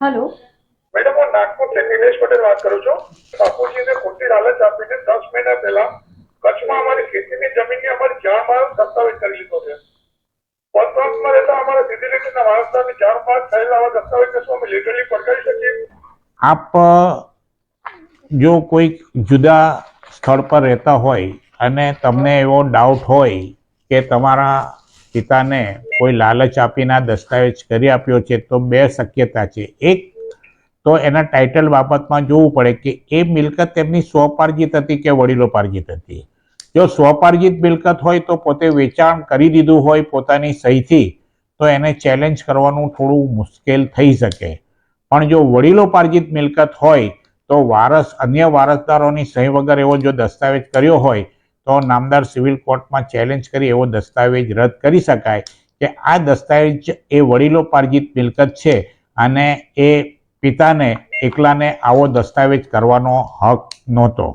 Hello. Madam હું નાગપુરથી નિલેશ પટેલ વાત કરું છું. બાપુજીને ખોટી લાલચ આપીને દસ મહિના પહેલા કચ્છમાં અમારી ખેતીની જમીનની અમારી જાણમાં દસ્તાવેજ કરી લીધો છે. પંચમહાલમાં રહેતા અમારા સીધી લીટીના વારસદારની જાણમાં થયેલા આવા દસ્તાવેજ શું અમે લીગલી પડકારી શકીએ? આપ જો કોઈક જુદા સ્થળ પર રહેતા હોય અને તમને એવો ડાઉટ હોય કે તમારા પિતાને કોઈ લાલચ આપીને દસ્તાવેજ કરી આપ્યો છે, તો બે શક્યતા છે. એક, તો એના ટાઇટલ બાબતમાં જોવું પડે કે એ મિલકત તેમની સ્વપાર્જિત હતી કે વડીલોપાર્જિત હતી? જો સ્વપાર્જિત મિલકત હોય તો પોતે વેચાણ કરી દીધું હોય પોતાની સહીથી, તો એને ચેલેન્જ કરવાનું થોડું મુશ્કેલ થઈ શકે. પણ જો વડીલોપાર્જિત મિલકત હોય, તો વારસ અન્ય વારસદારોની સહી વગર એવો જો દસ્તાવેજ કર્યો હોય તો નામદાર સિવિલ કોર્ટમાં ચેલેન્જ કરી એવો દસ્તાવેજ રદ કરી શકાય કે આ દસ્તાવેજ એ વડીલોપાર્જિત મિલકત છે અને એ પિતાને એકલાને આવો દસ્તાવેજ કરવાનો હક નહોતો.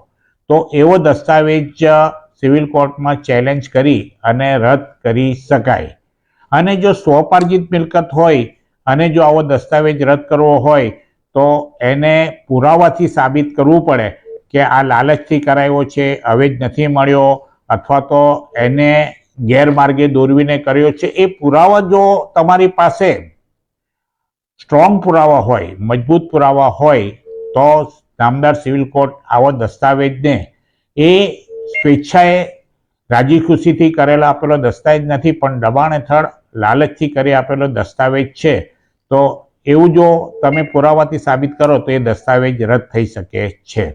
તો એવો દસ્તાવેજ સિવિલ કોર્ટમાં ચેલેન્જ કરી અને રદ કરી શકાય. અને જો સ્વપાર્જિત મિલકત હોય અને જો આવો દસ્તાવેજ રદ કરવો હોય તો એને પુરાવાથી સાબિત કરવું પડે. કે આ લાલચથી કરાયો છે, હવે જ નથી મળ્યો, અથવા તો એને ગેરમાર્ગે દોરવીને કર્યો છે, એ પુરાવા જો તમારી પાસે સ્ટ્રોંગ પુરાવા હોય, મજબૂત પુરાવા હોય, તો નામદાર સિવિલ કોર્ટ આવો દસ્તાવેજને એ સ્વેચ્છાએ રાજી ખુશીથી કરેલો આપેલો દસ્તાવેજ નથી, પણ દબાણ હેઠળ લાલચથી કરી આપેલો દસ્તાવેજ છે, તો એવું જો તમે પુરાવાથી સાબિત કરો, તો એ દસ્તાવેજ રદ થઈ શકે છે.